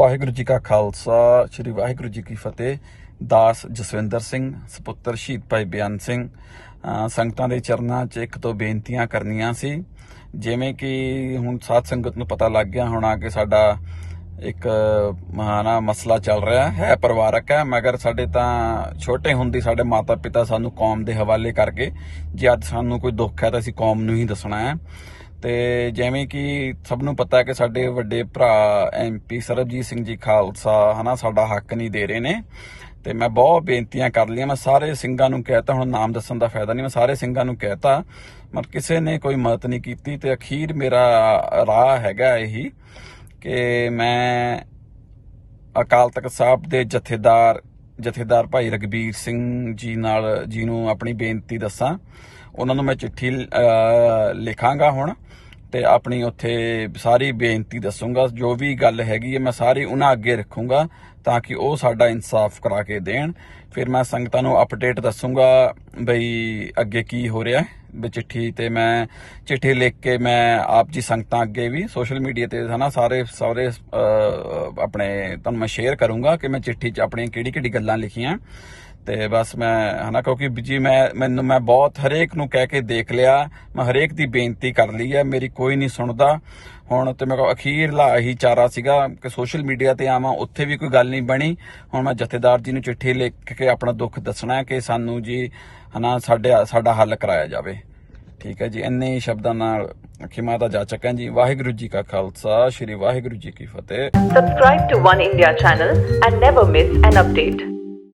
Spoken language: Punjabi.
ਵਾਹਿਗੁਰੂ ਜੀ ਕਾ ਖਾਲਸਾ, ਸ੍ਰੀ ਵਾਹਿਗੁਰੂ ਜੀ ਕੀ ਫਤਿਹ। ਦਾਸ ਜਸਵਿੰਦਰ ਸਿੰਘ, ਸੁਪੁੱਤਰ ਸ਼ਹੀਦ ਭਾਈ ਬਿਆਨ ਸਿੰਘ ਸੰਗਤਾਂ ਦੇ ਚਰਨਾਂ 'ਚ ਇੱਕ ਤੋਂ ਬੇਨਤੀਆਂ ਕਰਨੀਆਂ ਸੀ। ਜਿਵੇਂ ਕਿ ਹੁਣ ਸਾਧ ਸੰਗਤ ਨੂੰ ਪਤਾ ਲੱਗ ਗਿਆ ਹੋਣਾ ਕਿ ਸਾਡਾ ਇੱਕ ਮਹਾਨਾ ਮਸਲਾ ਚੱਲ ਰਿਹਾ ਹੈ ਪਰਿਵਾਰਕ ਹੈ, ਮਗਰ ਸਾਡੇ ਤਾਂ ਛੋਟੇ ਹੁੰਦੇ ਸਾਡੇ ਮਾਤਾ ਪਿਤਾ ਸਾਨੂੰ ਕੌਮ ਦੇ ਹਵਾਲੇ ਕਰਕੇ ਜੇ ਅੱਜ ਸਾਨੂੰ ਕੋਈ ਦੁੱਖ ਹੈ ਤਾਂ ਅਸੀਂ ਕੌਮ ਨੂੰ ਹੀ ਦੱਸਣਾ ਹੈ। ਤੇ ਜਿਵੇਂ ਕਿ ਸਭ ਨੂੰ ਪਤਾ ਹੈ ਕਿ ਸਾਡੇ ਵੱਡੇ ਭਰਾ ਐਮਪੀ ਸਰਬਜੀਤ ਸਿੰਘ ਜੀ ਖਾਲਸਾ, ਹਨਾ, ਸਾਡਾ ਹੱਕ ਨਹੀਂ ਦੇ ਰਹੇ ਨੇ। ਤੇ ਮੈਂ ਬਹੁਤ ਬੇਨਤੀਆਂ ਕਰ ਲਈਆਂ, ਮੈਂ ਸਾਰੇ ਸਿੰਘਾਂ ਨੂੰ ਕਹਿਤਾ, ਹੁਣ ਨਾਮ ਦੱਸਣ ਦਾ ਫਾਇਦਾ ਨਹੀਂ, ਮੈਂ ਸਾਰੇ ਸਿੰਘਾਂ ਨੂੰ ਕਹਿਤਾ ਮਰ ਕਿਸੇ ਨੇ ਕੋਈ ਮਦਦ ਨਹੀਂ ਕੀਤੀ ਤੇ ਅਖੀਰ ਮੇਰਾ ਰਾਹ ਹੈਗਾ ਇਹੀ ਕਿ ਮੈਂ ਅਕਾਲ ਤਖਤ ਸਾਹਿਬ ਦੇ ਜਥੇਦਾਰ ਜਥੇਦਾਰ ਭਾਈ ਰਗਬੀਰ ਸਿੰਘ ਜੀ ਨਾਲ, ਜੀ ਨੂੰ ਆਪਣੀ ਬੇਨਤੀ ਦੱਸਾਂ ਉਹਨਾਂ ਨੂੰ ਮੈਂ ਚਿੱਠੀ ਲਿਖਾਂਗਾ ਹੁਣ ਤੇ ਆਪਣੀ ਉੱਥੇ ਸਾਰੀ ਬੇਨਤੀ ਦੱਸੂਗਾ। ਜੋ ਵੀ ਗੱਲ ਹੈਗੀ ਹੈ ਮੈਂ ਸਾਰੀ ਉਹਨਾਂ ਅੱਗੇ ਰੱਖੂੰਗਾ ਤਾਂ ਕਿ ਉਹ ਸਾਡਾ ਇਨਸਾਫ ਕਰਾ ਕੇ ਦੇਣ। ਫਿਰ ਮੈਂ ਸੰਗਤਾਂ ਨੂੰ ਅਪਡੇਟ ਦੱਸੂੰਗਾ ਬਈ ਅੱਗੇ ਕੀ ਹੋ ਰਿਹਾ ਵੀ ਚਿੱਠੀ ਤੇ ਮੈਂ ਚਿੱਠੀ ਲਿਖ ਕੇ ਮੈਂ ਆਪ ਜੀ ਸੰਗਤਾਂ ਅੱਗੇ ਵੀ ਸੋਸ਼ਲ ਮੀਡੀਆ ਤੇ ਹਨਾ ਸਾਰੇ ਸਾਰੇ ਆਪਣੇ ਤੁਹਾਨੂੰ ਮੈਂ ਸ਼ੇਅਰ ਕਰੂੰਗਾ ਕਿ ਮੈਂ ਚਿੱਠੀ 'ਚ ਆਪਣੀਆਂ ਕਿਹੜੀ ਕਿਹੜੀ ਗੱਲਾਂ ਲਿਖੀਆਂ। ਤੇ ਬਸ ਮੈਂ, ਹਨਾ, ਕਿਉਂਕਿ ਜੀ ਮੈਂ, ਮੈਨੂੰ, ਮੈਂ ਬਹੁਤ ਹਰੇਕ ਨੂੰ ਕਹਿ ਕੇ ਦੇਖ ਲਿਆ, ਮੈਂ ਹਰੇਕ ਦੀ ਬੇਨਤੀ ਕਰ ਲਈ ਹੈ, ਮੇਰੀ ਕੋਈ ਨਹੀਂ ਸੁਣਦਾ। ਹੁਣ ਤੇ ਮੇਰੇ ਕੋਲ ਅਖੀਰਲਾ ਇਹੀ ਚਾਰਾ ਸੀਗਾ ਕਿ ਸੋਸ਼ਲ ਮੀਡੀਆ ਤੇ ਆਵਾਂ, ਉੱਥੇ ਵੀ ਕੋਈ ਗੱਲ ਨਹੀਂ ਬਣੀ। ਹੁਣ ਮੈਂ ਜਥੇਦਾਰ ਜੀ ਨੂੰ ਚਿੱਠੀ ਲਿਖ ਕੇ ਆਪਣਾ ਦੁੱਖ ਦੱਸਣਾ ਹੈ ਕਿ ਸਾਨੂੰ ਜੀ, ਹਨਾ, ਸਾਡੇ, ਸਾਡਾ ਹੱਲ ਕਰਾਇਆ ਜਾਵੇ। ਠੀਕ ਹੈ ਜੀ, ਇੰਨੇ ਸ਼ਬਦਾਂ ਨਾਲ ਖਿਮਾ ਦਾ ਜਾ ਹਾਂ ਜੀ। ਵਾਹਿਗੁਰੂ ਜੀ ਕਾ ਖਾਲਸਾ, ਸ੍ਰੀ ਵਾਹਿਗੁਰੂ ਜੀ ਕੀ ਫਤਿਹ। Subscribe to One India channel and never miss an update.